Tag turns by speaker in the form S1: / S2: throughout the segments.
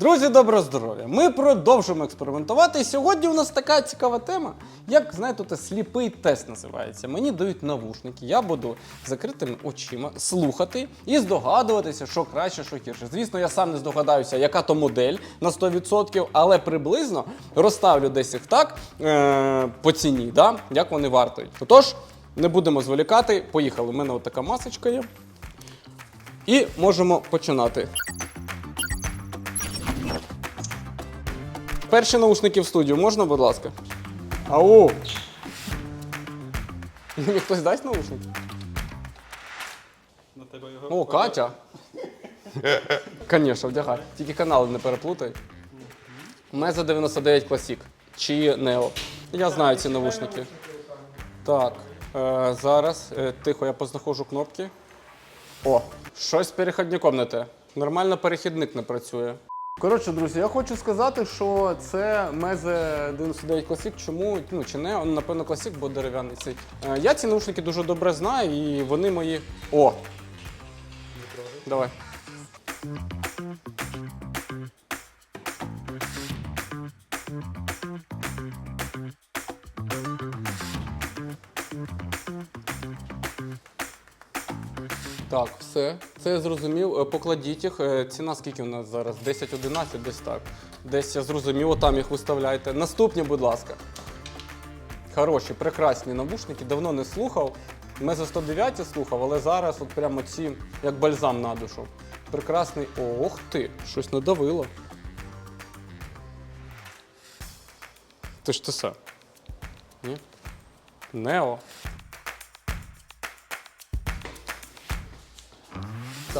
S1: Друзі, доброго здоров'я! Ми продовжуємо експериментувати. І сьогодні у нас така цікава тема, як знаєте, це сліпий тест називається. Мені дають навушники, я буду закритими очима слухати і здогадуватися, що краще, що гірше. Звісно, я сам не здогадаюся, яка то модель на 100%, але приблизно розставлю десь їх так е- по ціні, да? як вони вартують. Отож, не будемо зволікати. Поїхали. У мене отака масочка є. І можемо починати. Перші наушники в студію можна, будь ласка? Ау! Мені хтось дасть наушники?
S2: На тебе його.
S1: О, Катя. Звісно, вдягай. Тільки канали не переплутай. Меза 99 Classic чи Neo. Я знаю ці навушники. Так, е, зараз. Е, тихо, я познаходжу кнопки. О, щось з перехідником не те. Нормально перехідник не працює. Коротше, друзі, я хочу сказати, що це Meze 99 Classic. Чому? Ну, чи не? Напевно, Classic, бо дерев'яний цей. Е, я ці наушники дуже добре знаю, і вони мої. О! Давай. Так, все. Це я зрозумів. Е, Покладіть їх. Е, Ціна скільки у нас зараз? 10-11, десь так. Десь я зрозумів, отам їх виставляйте. Наступні, будь ласка. Хороші, прекрасні навушники. Давно не слухав. Ми за 109 слухав, але зараз от прямо ці, як бальзам на душу. Прекрасний. Ох ти! Щось надавило. Ти ж ти все. Нео.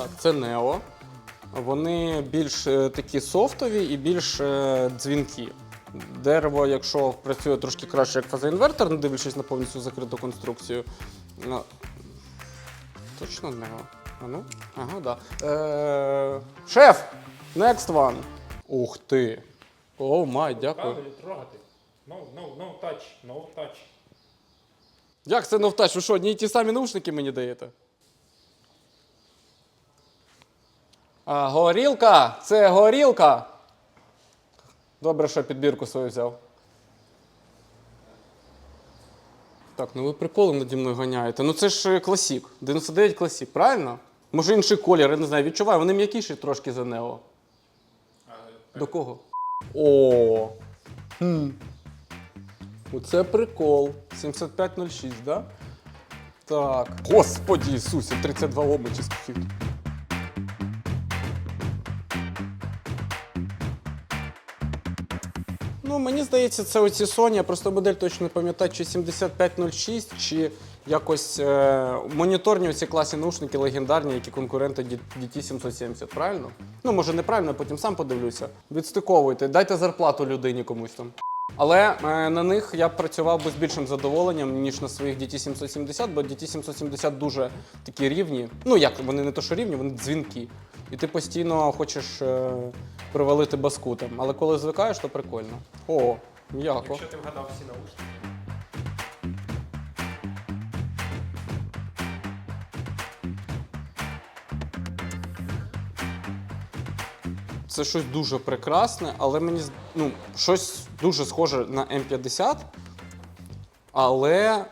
S1: Так, це Нео. Вони більш е, такі софтові і більш е, дзвінкі. Дерево, якщо працює трошки краще, як фазоінвертор, не дивлячись на повністю закриту конструкцію. Ну, точно Нео. А ну? Ага, да. Е, шеф! Next one. Ух ти. О, май, дякую.
S2: Трогати. No, no, no touch, no touch.
S1: Як це навтач? Ви що, одні й ті самі наушники мені даєте? А, горілка! Це горілка! Добре, що підбірку свою взяв. Так, ну ви приколи наді мною ганяєте. Ну це ж е, класік. 99 класік, правильно? Може інший колір, я не знаю, відчуваю. Вони м'якіші трошки за Нео. До кого? О. Хм. Оце прикол. 7506, да? Так. Господі Ісусі, 32 обичі скільки. Ну, мені здається, це оці Sony, я просто модель точно не пам'ятаю, чи 7506, чи якось е, моніторні оці класні наушники легендарні, які конкуренти DT770, правильно? Ну, може, неправильно, потім сам подивлюся. Відстиковуйте, дайте зарплату людині комусь там. Але е, на них я б працював би з більшим задоволенням, ніж на своїх DT770, бо DT770 дуже такі рівні. Ну як вони не то, що рівні, вони дзвінки. І ти постійно хочеш е, привалити баску там. Але коли звикаєш, то прикольно. О, м'яко.
S2: Якщо ти вгадав всі наушники.
S1: Це щось дуже прекрасне, але мені з- ну, щось дуже схоже на М50, але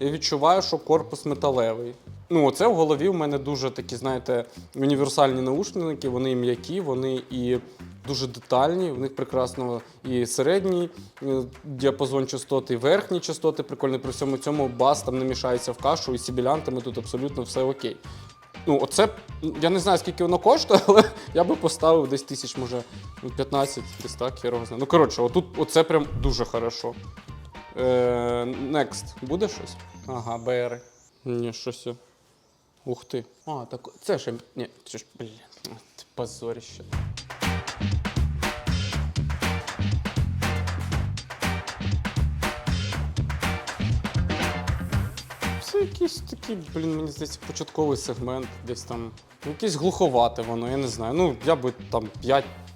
S1: я відчуваю, що корпус металевий. Ну, оце в голові в мене дуже такі, знаєте, універсальні наушники, вони і м'які, вони і дуже детальні, в них прекрасно і середній е, діапазон частоти, і верхні частоти прикольні. При всьому цьому бас там не мішається в кашу, і з сібілянтами тут абсолютно все окей. Ну, оце, я не знаю, скільки воно коштує, але я би поставив десь тисяч, може, ну, 15, десь так, я його знаю. Ну, коротше, отут оце прям дуже хорошо. Е, next. Буде щось? Ага, БР. Ні, щось. Ух ти. А, так це ж. Ні, це ж, блін, позорище. Це якийсь такий, блін, мені здається, початковий сегмент, десь там. Якесь глуховате воно, я не знаю. Ну, я би там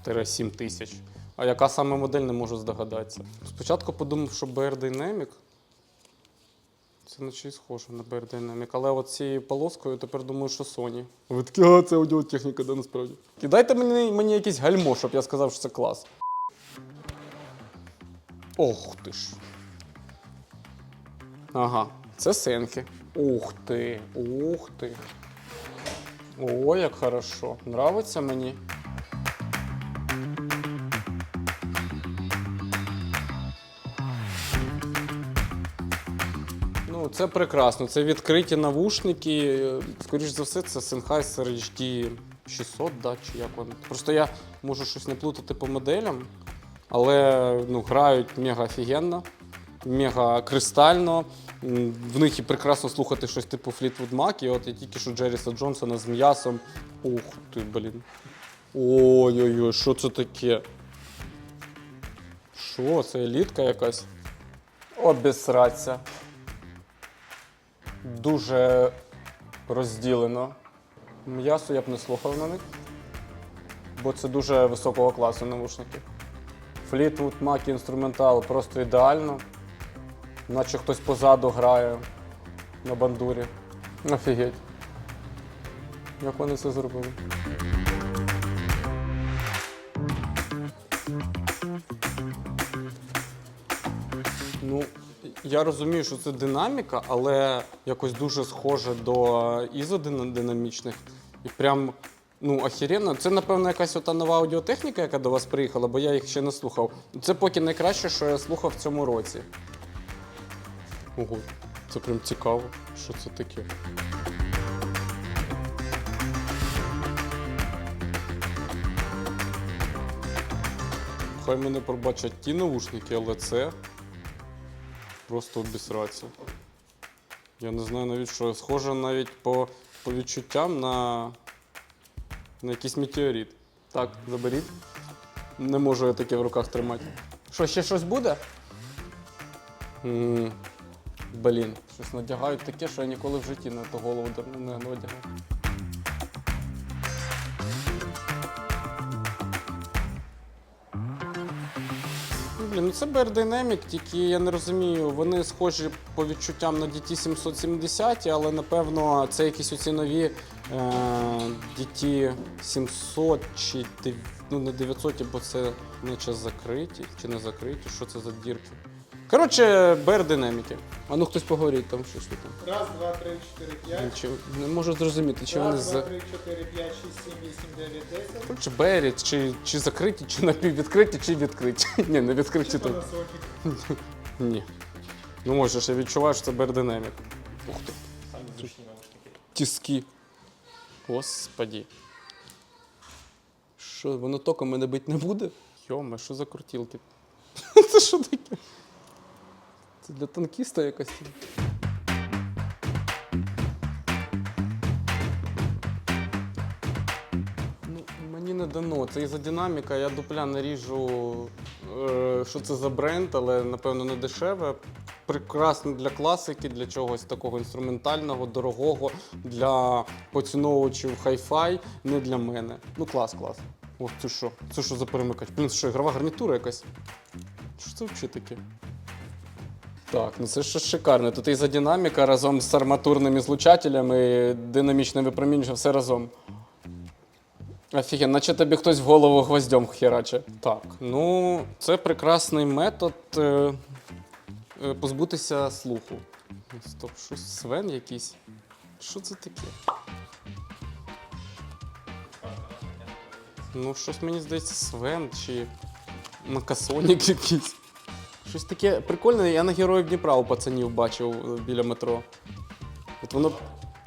S1: 5-7 тисяч. А яка саме модель, не можу здогадатися. Спочатку подумав, що BR Dynamic. Це наче і схоже на Bear Dynamic, але от цією полоскою тепер думаю, що Sony. Ви такі, а це аудіотехніка, да насправді. Кидайте мені, мені якийсь гальмо, щоб я сказав, що це клас. Ох ти ж. Ага, це сенки. Ух ти, ух ти. О, як хорошо. Нравиться мені. Це прекрасно. Це відкриті навушники. Скоріше за все, це Sennheiser HD 600, да, чи як вони. Просто я можу щось не плутати по моделям, але ну, грають мега офігенно, мега кристально. В них і прекрасно слухати щось типу Fleetwood Mac. І от я тільки що Джеріса Джонсона з м'ясом. Ух ти, блін. Ой-ой-ой, що це таке? Що, це елітка якась? Обісраться. Дуже розділено. М'ясо я б не слухав на них, бо це дуже високого класу навушники. Флітвуд, Mac інструментал просто ідеально. Наче хтось позаду грає на бандурі. Офігеть. Як вони це зробили? Я розумію, що це динаміка, але якось дуже схоже до ізодинамічних. І прям ну, охеренно. Це, напевно, якась ота нова аудіотехніка, яка до вас приїхала, бо я їх ще не слухав. Це поки найкраще, що я слухав в цьому році. Ого, це прям цікаво, що це таке. Хай мене пробачать ті наушники, але це просто обісраться. Я не знаю навіть що. Схоже навіть по, по відчуттям на, на якийсь метеорит. Так, заберіть. Не можу я таке в руках тримати. Що, ще щось буде? м Блін, щось надягають таке, що я ніколи в житті на ту голову не, не одягав. Блін, ну це BR Dynamic, тільки я не розумію, вони схожі по відчуттям на DT 770, але напевно це якісь оці нові е, DT 700 чи ну, не 900, бо це наче закриті чи не закриті. Що це за дірки? Коротше, BR Dynamic. А ну хтось поговорить там, що ж ви там.
S2: Раз, два, три, чотири, п'ять.
S1: Чи, не можу зрозуміти, чи вони
S2: Раз, два,
S1: з.
S2: три, чотири, п'ять, шість, сім, вісім, дев'ять, десять.
S1: Коротше, Бері, чи, чи закриті, чи напіввідкриті, чи відкриті. Ні, не відкриті
S2: Чи
S1: то. Ні. Ну можеш, я відчуваю, що це Dynamic. Ух ти.
S2: Самі зручні наушники.
S1: Тіски. Господі. Що, воно током мене бить не буде? Йоме, що за крутілки? Це що таке? Це для танкіста якась. Ну, мені не дано. Це із-за динаміка. Я дупля наріжу, е, що це за бренд, але напевно не дешеве. Прекрасно для класики, для чогось такого інструментального, дорогого, для поціновувачів хай-фай, не для мене. Ну, клас, клас. О, це що? Це що за перемикач? Блін, що, ігрова гарнітура якась? Що це взагалі таке? Так, ну це щось шикарне. Тут і за динаміка разом з арматурними злучателями, динамічним випромінювачем, все разом. Офігенно, наче тобі хтось в голову гвоздем хераче. Так, ну це прекрасний метод е, е, позбутися слуху. Стоп, щось Свен якийсь. Що це таке? Ну, щось мені здається, Свен чи Макасонік якийсь. Щось таке прикольне, я на героїв Дніпра у пацанів бачив е, біля метро. От воно.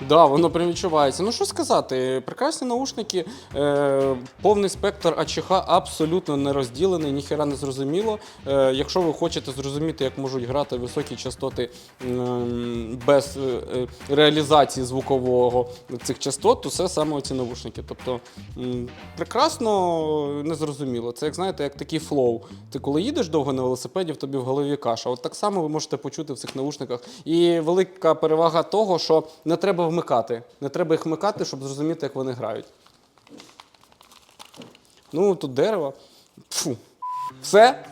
S1: Да, воно прям відчувається. Ну що сказати, прекрасні наушники, е, повний спектр АЧХ абсолютно не розділений, ніхера не зрозуміло. Е, якщо ви хочете зрозуміти, як можуть грати високі частоти м, без е, е, реалізації звукового цих частот, то це саме ці наушники. Тобто м, прекрасно незрозуміло. Це як знаєте, як такий флоу. Ти коли їдеш довго на велосипеді, в тобі в голові каша. От так само ви можете почути в цих наушниках. І велика перевага того, що не треба вмикати. Не треба їх вмикати, щоб зрозуміти, як вони грають. Ну, тут дерево. Фу. Все?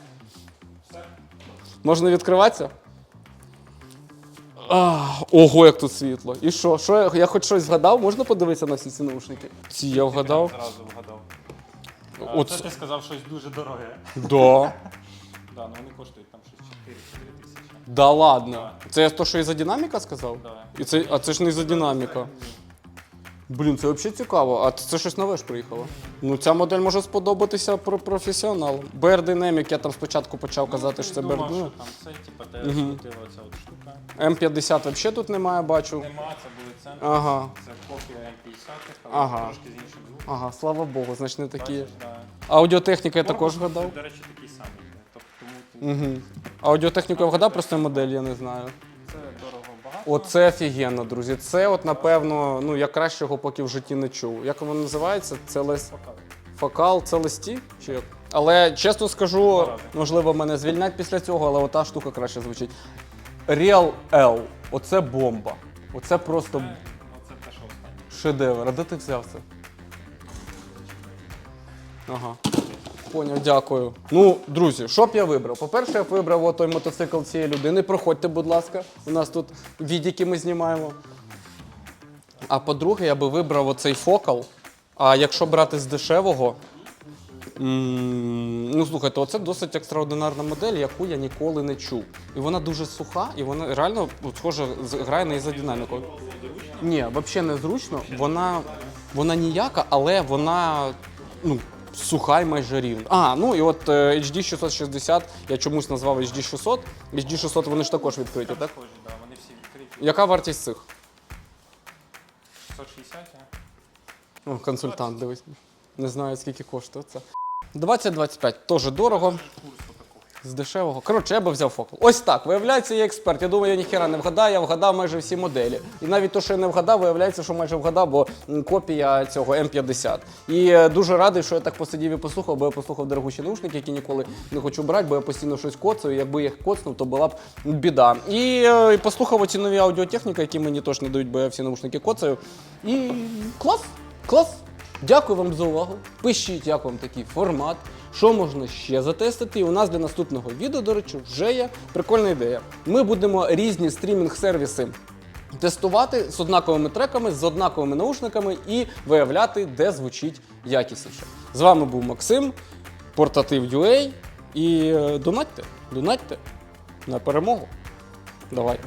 S1: Можна відкриватися? А, ого, як тут світло. І що? що я, я хоч щось згадав? Можна подивитися на всі ці наушники? Ці я вгадав.
S3: Зразу вгадав. А,
S1: От
S3: Це
S1: це-
S3: ти сказав щось дуже дороге.
S1: Да.
S3: Да, ну вони коштують там щось 4-4 тисячі.
S1: Да ладно. Це то, що із-за динаміка сказав?
S3: Да.
S1: І це, а це ж не із-за динаміка. Блін, це взагалі цікаво. А це щось нове ж приїхало. Ну, ця модель може сподобатися про професіоналам. BR Dynamic, я там спочатку почав казати, що це
S3: Думав,
S1: BR.
S3: що
S1: Ну,
S3: там це, типа, те скрутила ця от штука.
S1: М50 взагалі тут немає, бачу.
S3: Нема, це були центри.
S1: Ага.
S3: Це копія М50, але
S1: Ага.
S3: трошки з іншим звуком.
S1: Ага, слава Богу, значить не такі.
S3: Бачиш, да.
S1: Аудіотехніка я також
S3: Корпус,
S1: вгадав.
S3: До речі, такий самий.
S1: Угу. Аудіотехніку я вгадав, просто модель я не знаю.
S3: це дорого багато.
S1: Оце офігенно, друзі. Це, от, напевно, ну я кращого поки в житті не чув. Як воно називається? Це лес... Фокал, це листі? Чи як? Але чесно скажу, можливо, мене звільнять після цього, але ота штука краще звучить. Real L. Оце бомба. Оце просто
S3: Це- Оце те, що останнє.
S1: шедевр. А де ти взяв це? Ага. Поняв, дякую. Ну, друзі, що б я вибрав? По-перше, я б вибрав той мотоцикл цієї людини. Проходьте, будь ласка. У нас тут відіки ми знімаємо. А по-друге, я би вибрав оцей фокал. А якщо брати з дешевого. м, Ну, слухайте, оце досить екстраординарна модель, яку я ніколи не чув. І вона дуже суха, і вона реально схоже з- грає на іза динаміку. Ні, взагалі не зручно. Вона, вона ніяка, але вона ну, суха і майже рівно. А, ну і от е, HD 660, я чомусь назвав HD 600. HD 600 вони ж також відкриті, так?
S3: Схожі, да, вони всі відкриті.
S1: Яка вартість цих?
S3: 660, а?
S1: О, консультант, дивись. Не знаю, скільки коштує це. 20-25, теж дорого. З дешевого. Коротше, я би взяв фокал. Ось так. Виявляється, я експерт. Я думаю, я ніхера не вгадаю, я вгадав майже всі моделі. І навіть то, що я не вгадав, виявляється, що майже вгадав, бо копія цього М50. І е, дуже радий, що я так посидів і послухав, бо я послухав дорогущі наушники, які ніколи не хочу брати, бо я постійно щось коцаю. Якби їх коцнув, то була б біда. І, е, і послухав оці нові аудіотехніки, які мені теж не дають, бо я всі наушники коцаю. І клас, клас. Дякую вам за увагу. Пишіть, як вам такий формат, що можна ще затестити. І у нас для наступного відео, до речі, вже є прикольна ідея. Ми будемо різні стрімінг-сервіси тестувати з однаковими треками, з однаковими наушниками і виявляти, де звучить якісніше. З вами був Максим, Портатив.ua і е, донатьте, донатьте на перемогу. Давай.